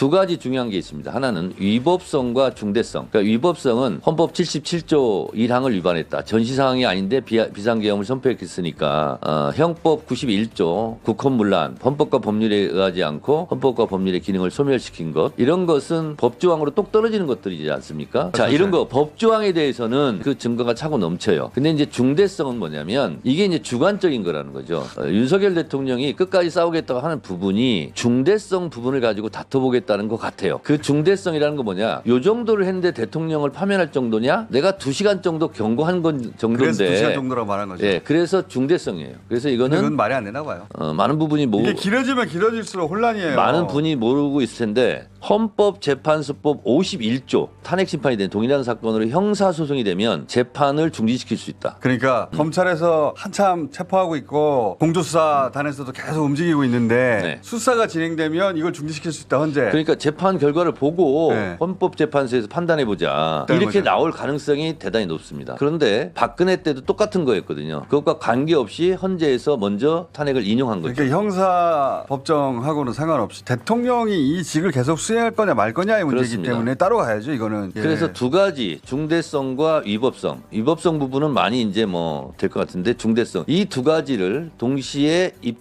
두 가지 중요한 게 있습니다. 하나는 위법성과 중대성. 그러니까 위법성은 헌법 77조 1항을 위반했다. 전시 사항이 아닌데 비, 비상계엄을 선포했으니까 어, 형법 91조 국헌문란 헌법과 법률에 의하지 않고 헌법과 법률의 기능을 소멸시킨 것 이런 것은 법조항으로 똑 떨어지는 것들이지 않습니까? 자 이런 거 법조항에 대해서는 그 증거가 차고 넘쳐요. 근데 이제 중대성은 뭐냐면 이게 이제 주관적인 거라는 거죠. 어, 윤석열 대통령이 끝까지 싸우겠다고 하는 부분이 중대성 부분을 가지고 다퉈보겠다 는 것 같아요. 그 중대성이라는 거 뭐냐? 요 정도를 했는데 대통령을 파면할 정도냐? 내가 두 시간 정도 경고한 건 그래서 정도인데. 두 시간 정도라고 말한 거죠. 예, 그래서 중대성이에요. 그래서 이거는 말이 안 되나 봐요. 어, 많은 부분이 모 이게 길어지면 길어질수록 혼란이에요. 많은 분이 모르고 있을 텐데 헌법재판소법 51조 탄핵 심판이 된 동일한 사건으로 형사 소송이 되면 재판을 중지시킬 수 있다. 그러니까 음. 검찰에서 한참 체포하고 있고 공조수사단에서도 계속 움직이고 있는데 네. 수사가 진행되면 이걸 중지시킬 수 있다 헌재. 그러니까 재판 결과를 보고 네. 헌법재판소에서 판단해 보자 이렇게 거죠. 나올 가능성이 대단히 높습니다. 그런데 박근혜 때도 똑같은 거였거든요. 그것과 관계없이 헌재에서 먼저 탄핵을 인용한 거죠. 그러니까 형사 법정하고는 상관없이 대통령이 이 직을 계속 수행할 거냐 말 거냐의 문제이기 그렇습니다. 때문에 따로 가야죠 이거는. 예. 그래서 두 가지 중대성과 위법성, 위법성 부분은 많이 이제 뭐 될 것 같은데 중대성 이 두 가지를 동시에 입